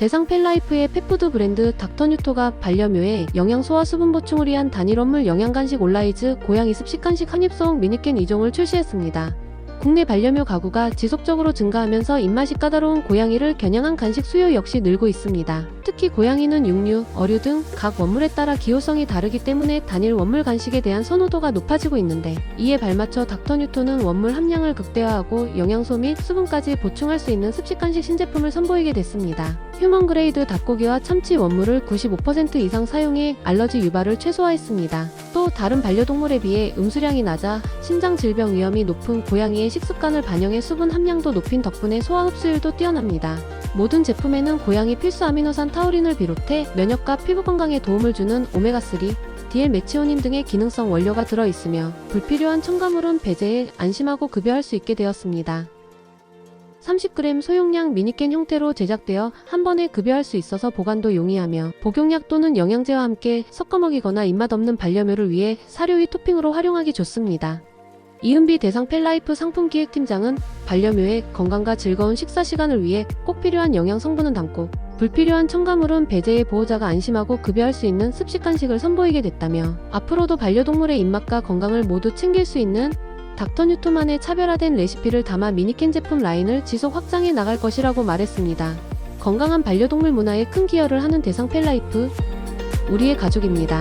대상 펠라이프의 펫푸드 브랜드 닥터뉴토가 반려묘에 영양 소화 수분 보충을 위한 단일 원물 영양 간식 온라이즈 고양이 습식 간식 한입송 미니캔 2종을 출시했습니다. 국내 반려묘 가구가 지속적으로 증가하면서 입맛이 까다로운 고양이를 겨냥한 간식 수요 역시 늘고 있습니다. 특히 고양이는 육류, 어류 등 각 원물에 따라 기호성이 다르기 때문에 단일 원물 간식에 대한 선호도가 높아지고 있는데 이에 발맞춰 닥터 뉴토는 원물 함량을 극대화하고 영양소 및 수분까지 보충할 수 있는 습식 간식 신제품을 선보이게 됐습니다. 휴먼 그레이드 닭고기와 참치 원물을 95% 이상 사용해 알러지 유발을 최소화했습니다. 또 다른 반려동물에 비해 음수량이 낮아 신장 질병 위험이 높은 고양이의 식습관을 반영해 수분 함량도 높인 덕분에 소화 흡수율도 뛰어납니다. 모든 제품에는 고양이 필수 아미노산 타우린을 비롯해 면역과 피부 건강에 도움을 주는 오메가3, 디엘 메치오닌 등의 기능성 원료가 들어있으며 불필요한 첨가물은 배제해 안심하고 급여할 수 있게 되었습니다. 30g 소용량 미니캔 형태로 제작되어 한 번에 급여할 수 있어서 보관도 용이하며 복용약 또는 영양제와 함께 섞어 먹이거나 입맛 없는 반려묘를 위해 사료 위 토핑으로 활용하기 좋습니다. 이은비 대상 펠라이프 상품기획팀장은 반려묘의 건강과 즐거운 식사 시간을 위해 꼭 필요한 영양 성분은 담고 불필요한 첨가물은 배제해 보호자가 안심하고 급여할 수 있는 습식 간식을 선보이게 됐다며 앞으로도 반려동물의 입맛과 건강을 모두 챙길 수 있는 닥터 뉴토만의 차별화된 레시피를 담아 미니캔 제품 라인을 지속 확장해 나갈 것이라고 말했습니다. 건강한 반려동물 문화에 큰 기여를 하는 대상 펠라이프 우리의 가족입니다.